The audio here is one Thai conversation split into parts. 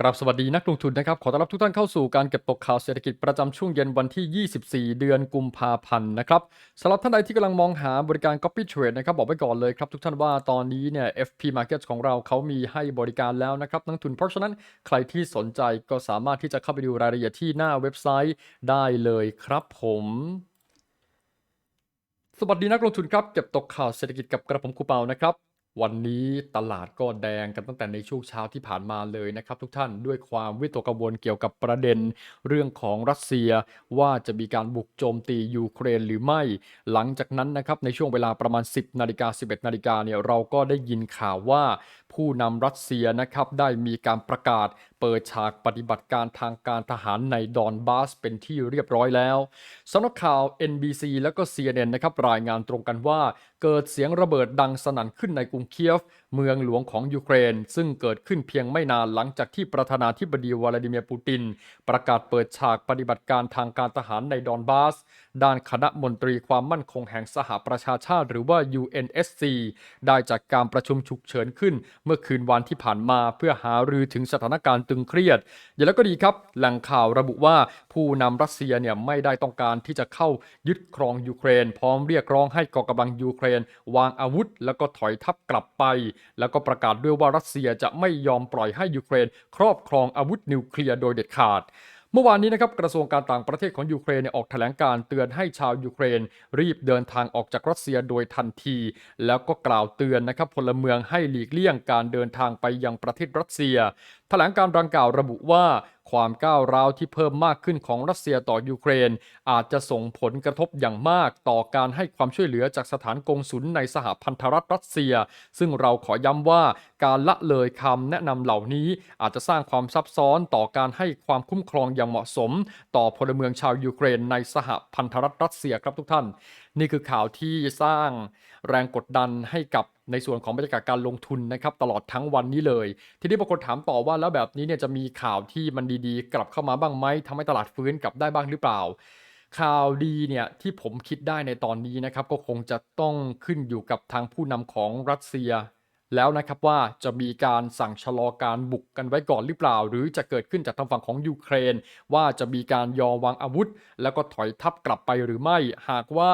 กราบสวัสดีนักลงทุนนะครับ ขอต้อนรับทุกท่านเข้าสู่การเก็บตกข่าวเศรษฐกิจประจำช่วงเย็นวันที่ 24 เดือนกุมภาพันธ์นะครับสำหรับท่านใดที่กำลังมองหาบริการ Copy Trade นะครับบอกไว้ก่อนเลยครับ ทุกท่านว่าตอนนี้เนี่ย FP Markets ของเราเขามีให้บริการแล้วนะครับนักลงทุนเพราะฉะนั้นใครที่สนใจก็สามารถที่จะเข้าไปดูรายละเอียดที่หน้าเว็บไซต์ได้เลยครับผมสวัสดีนักลงทุนครับเก็บตกข่าวเศรษฐกิจกับกระผมคูเปานะครับ วันนี้ตลาดก็แดงกันตั้งแต่ในช่วงเช้าที่ผ่านมาเลยนะครับ ทุกท่านด้วยความวิตกกังวลเกี่ยวกับประเด็น เรื่องของรัสเซียว่าจะมีการบุกโจมตียูเครนหรือไม่ หลังจากนั้นนะครับในช่วงเวลาประมาณ 10นาฬิกา11นาฬิกาเนี่ยเราก็ได้ยินข่าวว่าผู้นำรัสเซียนะครับได้มีการประกาศเปิดฉากปฏิบัติการทางการทหารในดอนบาสเป็นที่เรียบร้อยแล้วสำนักข่าว NBC แล้วก็ CNN นะครับรายงานตรงกันว่า เกิดเสียงระเบิดดังสนั่นขึ้นในกรุงเคียฟ เมืองหลวงของยูเครน ซึ่งเกิดขึ้นเพียงไม่นานหลังจากที่ประธานาธิบดีวลาดิเมียร์ปูติน ประกาศเปิดฉากปฏิบัติการทางการทหารในดอนบาส ด้านคณะมนตรีความมั่นคงแห่งสหประชาชาติหรือว่า UNSC ได้จัดการประชุมฉุกเฉินขึ้น เมื่อคืนวันที่ผ่านมาเพื่อหารือถึงสถานการณ์ตึงเครียด อย่างแล้วก็ดีครับ แหล่งข่าวระบุว่าผู้นำรัสเซียเนี่ยไม่ได้ต้องการที่จะเข้ายึดครองยูเครน พร้อมเรียกร้องให้กองกำลังยูเครน วางอาวุธ แล้วก็ถอยทัพกลับไปแล้วก็ประกาศด้วยว่ารัสเซียจะไม่ยอมปล่อยให้ยูเครน ครอบครองอาวุธนิวเคลียร์โดยเด็ดขาดเมื่อวานนี้นะครับกระทรวงการต่างประเทศของยูเครนออกแถลงการเตือนให้ชาวยูเครน รีบเดินทางออกจากรัสเซียโดยทันที แล้วก็กล่าวเตือนนะครับพลเมืองให้หลีกเลี่ยงการเดินทางไปยังประเทศรัสเซีย แถลงการดังกล่าวระบุว่า ความก้าวร้าวที่เพิ่มมากขึ้นของรัสเซียต่อยูเครน อาจจะส่งผลกระทบอย่างมากต่อการให้ความช่วยเหลือจากสถานกงสุลในสหพันธรัฐรัสเซีย ซึ่งเราขอย้ำว่าการละเลยคำแนะนำเหล่านี้อาจจะสร้างความซับซ้อนต่อการให้ความคุ้มครองอย่างเหมาะสม ต่อพลเมืองชาวยูเครนในสหพันธรัฐรัสเซียครับทุกท่านนี่คือข่าวที่สร้างแรงกดดันให้กับในส่วนของบรรยากาศการลงทุนนะครับตลอดทั้งวันนี้เลย ทีนี้บางคนถามต่อว่าแล้วแบบนี้เนี่ยจะมีข่าวที่มันดีๆ กลับเข้ามาบ้างไหมทำให้ตลาดฟื้นกลับได้บ้างหรือเปล่า ข่าวดีเนี่ยที่ผมคิดได้ในตอนนี้นะครับก็คงจะต้องขึ้นอยู่กับทางผู้นำของรัสเซีย แล้วนะครับว่าจะมีการสั่งชะลอการบุกกันไว้ก่อนหรือเปล่า หรือจะเกิดขึ้นจากทางฝั่งของยูเครน ว่าจะมีการยอมวางอาวุธ แล้วก็ถอยทัพกลับไปหรือไม่ หากว่า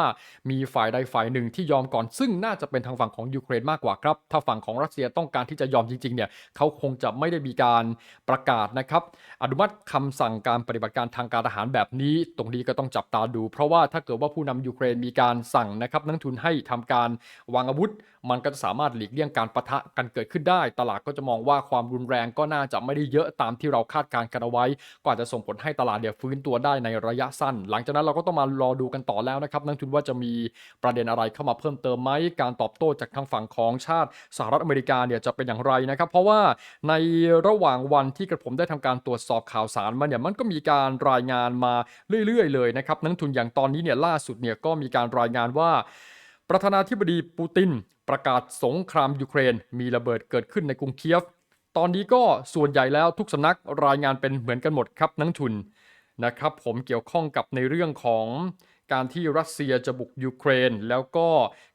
มีฝ่ายใดฝ่ายหนึ่งที่ยอมก่อน ซึ่งน่าจะเป็นทางฝั่งของยูเครนมากกว่าครับ ถ้าฝั่งของรัสเซียต้องการที่จะยอมจริงๆเนี่ยเขาคงจะไม่ได้มีการประกาศนะครับอนุมัติคำสั่งการปฏิบัติการทางการทหารแบบนี้ ตรงนี้ก็ต้องจับตาดู เพราะว่าถ้าเกิดว่าผู้นำยูเครนมีการสั่งนะครับนักทุนให้ทำการวางอาวุธ มันก็จะสามารถหลีกเลี่ยงการปะทะกันเกิดขึ้นได้ ตลาดก็จะมองว่าความรุนแรงก็น่าจะไม่ได้เยอะตามที่เราคาดการณ์กันเอาไว้ก็อาจจะส่งผลให้ตลาดเดี๋ยวฟื้นตัวได้ในระยะสั้น หลังจากนั้นเราก็ต้องมารอดูกันต่อแล้วนะครับนักทุนว่าจะมีประเด็นอะไรเข้ามาเพิ่มเติมไหมการตอบโต้จากทางฝั่งของชาติสหรัฐอเมริกาเนี่ยจะเป็นอย่างไรนะครับเพราะว่าในระหว่างวันที่กระผมได้ทำการตรวจสอบข่าวสารมาเนี่ยมันก็มีการรายงานมาเรื่อยๆ เลยนะครับนักทุนอย่างตอนนี้เนี่ยล่าสุดเนี่ยก็มีการรายงานว่าประธานาธิบดีปูติน ประกาศสงครามยูเครน มีระเบิดเกิดขึ้นในกรุงเคียฟ ตอนนี้ก็ส่วนใหญ่แล้วทุกสำนักรายงานเป็นเหมือนกันหมดครับนักทุนนะครับผมเกี่ยวข้องกับในเรื่องของ การที่รัสเซียจะบุกยูเครน แล้วก็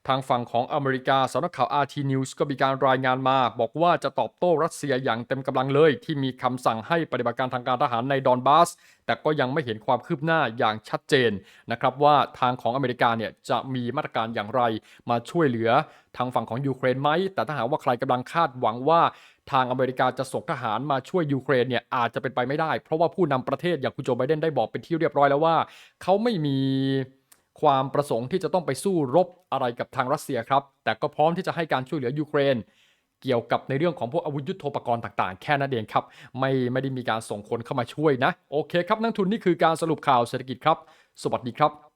ทางฝั่งของอเมริกาสำนักข่าว RT News ก็มีการรายงานมา บอกว่าจะตอบโต้รัสเซียอย่างเต็มกำลังเลย ที่มีคำสั่งให้ปฏิบัติการทางการทหารในดอนบาส แต่ก็ยังไม่เห็นความคืบหน้าอย่างชัดเจนนะครับว่าทางของอเมริกาเนี่ยจะมีมาตรการอย่างไรมาช่วยเหลือทางฝั่งของยูเครนไหม แต่ถ้าหากว่าใครกำลังคาดหวังว่า ทางอเมริกาจะส่งทหารมาช่วยยูเครนเนี่ยอาจจะเป็นไปไม่ได้ เพราะว่าผู้นำประเทศอย่างคุณโจไบเดนได้บอกเป็นที่เรียบร้อยแล้วว่า เขาไม่มีความประสงค์ที่จะต้องไปสู้รบอะไรกับทางรัสเซียครับ แต่ก็พร้อมที่จะให้การช่วยเหลือยูเครน เกี่ยวกับในเรื่องของพวกอาวุธยุโทโธปกรณ์ต่างๆ แค่นั้นเองครับ ไม่ไม่ได้มีการส่งคนเข้ามาช่วยนะ โอเคครับ นักทุนนี่คือการสรุปข่าวเศรษฐกิจครับ สวัสดีครับ